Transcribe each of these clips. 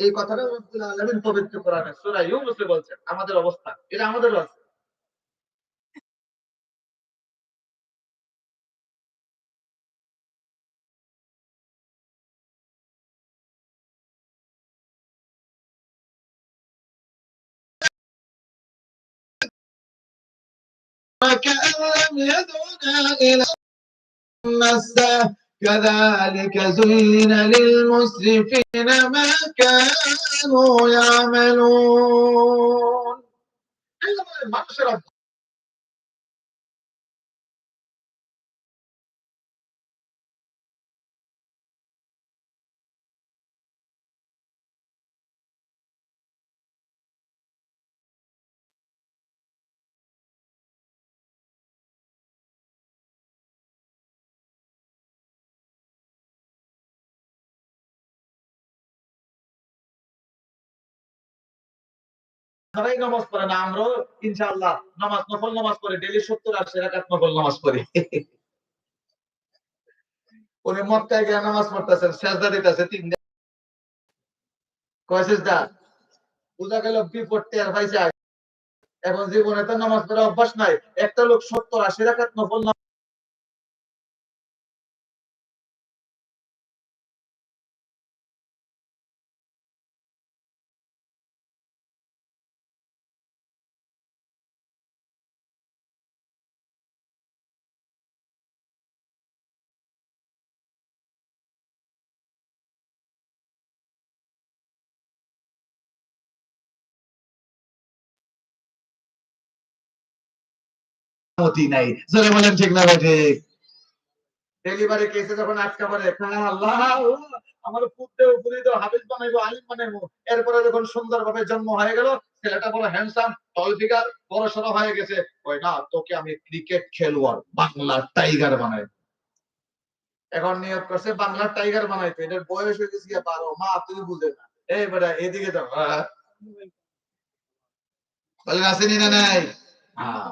এই কথাটা রব্বুল আলামিন পবিত্র কোরআনে সূরা ইউনূসে বলছেন আমাদের অবস্থা এটা আমাদের আছে كأن لم يدعنا إلى مسه كذلك زين للمسرفين ما كانوا يعملون. সবাই নামাজ পড়ে না, আমরাও ইনশাআল্লাহ নামাজ, নফল নামাজ পড়ে ডেলি সত্তর আশি রাকাত নফল নামাজ পড়ি। উনি মক্কায় গিয়ে নামাজ পড়তেছেন, সেজদা দিতেছে তিন কয় সেজদা? গেল বিপদ টের পাইছে। এখন জীবনে তো নামাজ পড়া অভ্যাস নাই। একটা লোক সত্তর আশি রাকাত নফল মতি নাই। জোরে বলেন ঠিক না ভাই ঠিক? ডেলিভারি কেসে যখন আটকা পড়ে হ্যাঁ আল্লাহ আমার পুত্রে উপরে তো হাফিজ বানাইবো আলিম বানাইবো। এরপরে যখন সুন্দরভাবে জন্ম হয়ে গেল ছেলেটা বড় হ্যান্ডসাম টল ফিগার বড় সড়ো হয়ে গেছে। ওই না তোকে আমি ক্রিকেট খেলোয়াড় বাংলার টাইগার বানাই। এখন নিয়োগ করছে বাংলার টাইগার বানাইতে। এটার বয়স হয়ে গেছে বারো মা তুই বুঝে না। এই বেটা এদিকে যাও বলেন আসেনি না নাই আহ,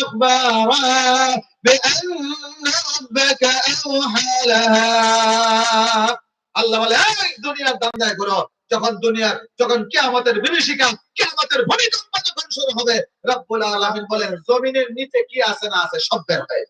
أخبارها بأن ربك أوحى لها আল্লাহ বলে এই দুনিয়ার দান্দায় ঘুরো যখন দুনিয়ার যখন কিয়ামতের বিভীষিকা কিয়ামতের ভূমিকম্প যখন শুরু হবে রব্বুল আলামিন বলেন জমিনের নিচে কি আছে না আছে সব বের হয়ে যাবে।